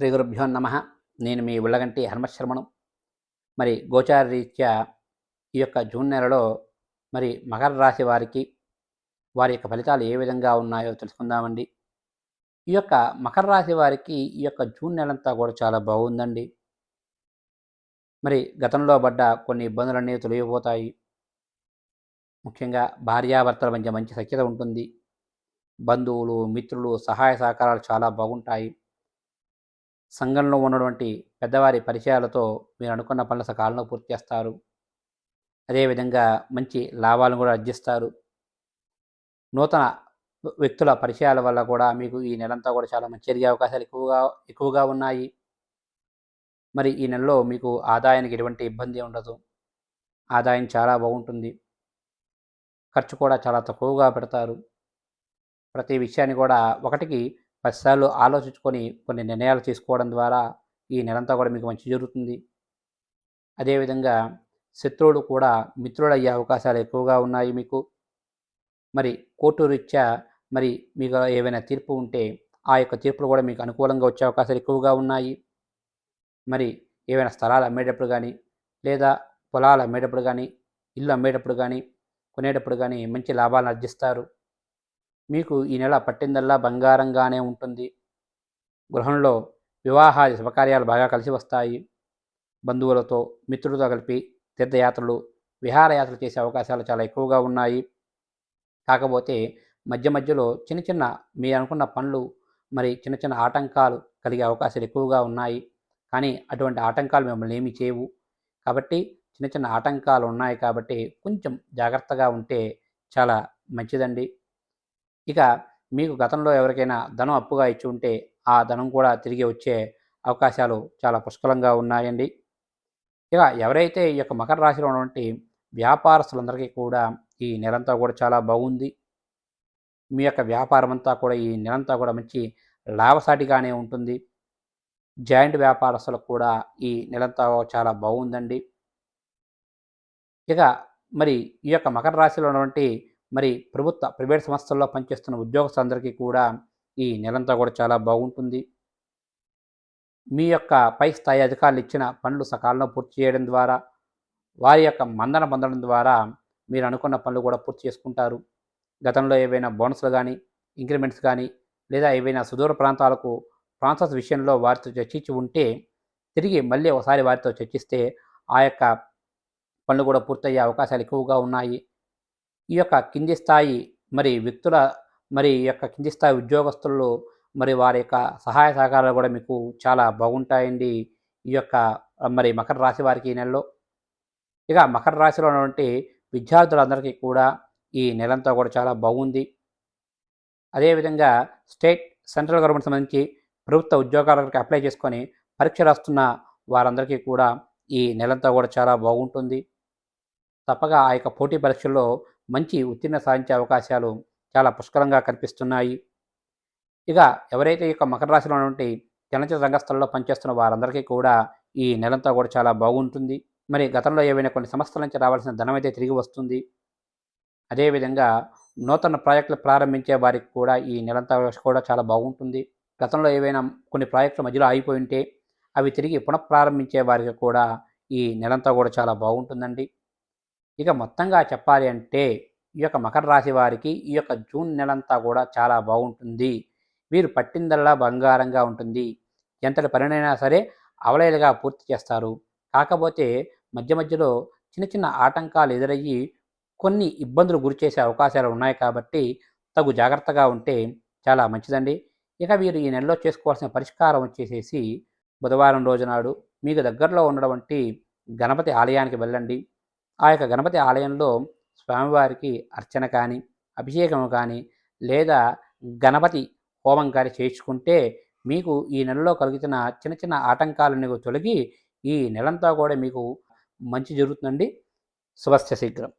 శ్రీ గురుభ్యో నమ. నేను మీ ఉళ్ళగంటి హనుమశర్మను మరి గోచార రీత్యా ఈ యొక్క జూన్ నెలలో మరి మకర రాశి వారికి వారి యొక్క ఫలితాలు ఏ విధంగా ఉన్నాయో తెలుసుకుందామండి. ఈ యొక్క మకర రాశి వారికి ఈ యొక్క జూన్ నెలంతా కూడా చాలా బాగుందండి. మరి గతంలో పడ్డ కొన్ని ఇబ్బందులన్నీ తొలగిపోతాయి. ముఖ్యంగా భార్యాభర్తల మధ్య మంచి సఖ్యత ఉంటుంది. బంధువులు మిత్రులు సహాయ సహకారాలు చాలా బాగుంటాయి. సంఘంలో ఉన్నటువంటి పెద్దవారి పరిచయాలతో మీరు అనుకున్న పనులు సకాలంలో పూర్తి చేస్తారు. అదేవిధంగా మంచి లాభాలను కూడా అర్జిస్తారు నూతన వ్యక్తుల పరిచయాల వల్ల కూడా మీకు ఈ నెలంతా కూడా చాలా మంచి జరిగే అవకాశాలు ఎక్కువగా ఎక్కువగా ఉన్నాయి. మరి ఈ నెలలో మీకు ఆదాయానికి ఎటువంటి ఇబ్బంది ఉండదు. ఆదాయం చాలా బాగుంటుంది. ఖర్చు కూడా చాలా తక్కువగా పెడతారు. ప్రతి విషయాన్ని కూడా ఒకటికి పదిసార్లు ఆలోచించుకొని కొన్ని నిర్ణయాలు తీసుకోవడం ద్వారా ఈ నెలంతా కూడా మీకు మంచి జరుగుతుంది. అదేవిధంగా శత్రువులు కూడా మిత్రులు అయ్యే అవకాశాలు ఎక్కువగా ఉన్నాయి మీకు. మరి కోర్టు రీత్యా మరి మీకు ఏవైనా తీర్పు ఉంటే ఆ యొక్క తీర్పులు కూడా మీకు అనుకూలంగా వచ్చే అవకాశాలు ఎక్కువగా ఉన్నాయి. మరి ఏవైనా స్థలాలు అమ్మేటప్పుడు కానీ లేదా పొలాలు అమ్మేటప్పుడు కానీ ఇల్లు అమ్మేటప్పుడు కానీ కొనేటప్పుడు కానీ మంచి లాభాలు ఆర్జిస్తారు. మీకు ఈ నెల పట్టిందల్లా బంగారంగానే ఉంటుంది. గృహంలో వివాహాది శుభకార్యాలు బాగా కలిసి వస్తాయి. బంధువులతో మిత్రులతో కలిపి తీర్థయాత్రలు విహారయాత్రలు చేసే అవకాశాలు చాలా ఎక్కువగా ఉన్నాయి. కాకపోతే మధ్య మధ్యలో చిన్న చిన్న మీరు అనుకున్న పనులు మరి చిన్న చిన్న ఆటంకాలు కలిగే అవకాశాలు ఎక్కువగా ఉన్నాయి. కానీ అటువంటి ఆటంకాలు మిమ్మల్ని ఏమీ చేయవు. కాబట్టి చిన్న చిన్న ఆటంకాలు ఉన్నాయి కాబట్టి కొంచెం జాగ్రత్తగా ఉంటే చాలా మంచిదండి. ఇక మీకు గతంలో ఎవరికైనా ధనం అప్పుగా ఇచ్చి ఉంటే ఆ ధనం కూడా తిరిగి వచ్చే అవకాశాలు చాలా పుష్కలంగా ఉన్నాయండి. ఇక ఎవరైతే ఈ యొక్క మకర రాశిలో ఉన్నటువంటి వ్యాపారస్తులందరికీ కూడా ఈ నెలంతా కూడా చాలా బాగుంది. మీ యొక్క వ్యాపారం అంతా కూడా ఈ నెలంతా కూడా మంచి లాభసాటిగానే ఉంటుంది. జాయింట్ వ్యాపారస్తులకు కూడా ఈ నెలంతా చాలా బాగుందండి. ఇక మరి ఈ యొక్క మకర రాశిలో ఉన్నటువంటి మరి ప్రభుత్వ ప్రైవేట్ సంస్థల్లో పనిచేస్తున్న ఉద్యోగస్తులందరికీ కూడా ఈ నెలంతా కూడా చాలా బాగుంటుంది. మీ యొక్క పై స్థాయి అధికారులు ఇచ్చిన పనులు సకాలంలో పూర్తి చేయడం ద్వారా వారి యొక్క మందన పొందడం ద్వారా మీరు అనుకున్న పనులు కూడా పూర్తి చేసుకుంటారు. గతంలో ఏవైనా బోనస్లు కానీ ఇంక్రిమెంట్స్ కానీ లేదా ఏవైనా సుదూర ప్రాంతాలకు ట్రాన్స్ఫర్స్ విషయంలో వారితో చర్చించి ఉంటే తిరిగి మళ్ళీ ఒకసారి వారితో చర్చిస్తే ఆ యొక్క పనులు కూడా పూర్తయ్యే అవకాశాలు ఎక్కువగా ఉన్నాయి. ఈ యొక్క కింది స్థాయి మరి వ్యక్తుల మరి ఈ యొక్క కింది స్థాయి ఉద్యోగస్తులు మరి వారి యొక్క సహాయ సహకారాలు కూడా మీకు చాలా బాగుంటాయండి. ఈ యొక్క మరి మకర రాశి వారికి ఈ నెలలో. ఇక మకర రాశిలో ఉన్నటువంటి విద్యార్థులందరికీ కూడా ఈ నెలంతా కూడా చాలా బాగుంది. అదేవిధంగా స్టేట్ సెంట్రల్ గవర్నమెంట్ సంబంధించి ప్రభుత్వ ఉద్యోగాలకు అప్లై చేసుకొని పరీక్ష రాస్తున్న వారందరికీ కూడా ఈ నెలంతా కూడా చాలా బాగుంటుంది. తప్పగా ఆ యొక్క పోటీ పరీక్షల్లో మంచి ఉత్తీర్ణ సాధించే అవకాశాలు చాలా పుష్కలంగా కనిపిస్తున్నాయి. ఇక ఎవరైతే ఈ యొక్క మకర రాశిలో ఉన్నటువంటి చలనచిత్ర రంగస్థలంలో పనిచేస్తున్న వారందరికీ కూడా ఈ నెలంతా కూడా చాలా బాగుంటుంది. మరి గతంలో ఏవైనా కొన్ని సంస్థల నుంచి రావాల్సిన ధనం అయితే తిరిగి వస్తుంది. అదేవిధంగా నూతన ప్రాజెక్టులు ప్రారంభించే వారికి కూడా ఈ నెలంతా కూడా చాలా బాగుంటుంది. గతంలో ఏవైనా కొన్ని ప్రాజెక్టులు మధ్యలో ఆగిపోయి ఉంటే అవి తిరిగి పునఃప్రారంభించే వారికి కూడా ఈ నెలంతా కూడా చాలా బాగుంటుందండి. ఇక మొత్తంగా చెప్పాలి అంటే ఈ యొక్క మకర రాశి వారికి ఈ యొక్క జూన్ నెలంతా కూడా చాలా బాగుంటుంది. వీరు పట్టిందల్లా బంగారంగా ఉంటుంది. ఎంతటి పనినైనా సరే అవలయలుగా పూర్తి చేస్తారు. కాకపోతే మధ్య మధ్యలో చిన్న చిన్న ఆటంకాలు ఎదురయ్యి కొన్ని ఇబ్బందులు గురి చేసే అవకాశాలు ఉన్నాయి కాబట్టి తగు జాగ్రత్తగా ఉంటే చాలా మంచిదండి. ఇక వీరు ఈ నెలలో చేసుకోవాల్సిన పరిష్కారం వచ్చేసేసి బుధవారం రోజునాడు మీకు దగ్గరలో ఉన్నటువంటి గణపతి ఆలయానికి వెళ్ళండి. ఆ యొక్క గణపతి ఆలయంలో స్వామివారికి అర్చన కానీ అభిషేకం కానీ లేదా గణపతి హోమం కానీ చేయించుకుంటే మీకు ఈ నెలలో కలుగుతున్న చిన్న చిన్న ఆటంకాలను తొలగి ఈ నెలంతా కూడా మీకు మంచి జరుగుతుందండి. శుభస్య శీఘ్రం.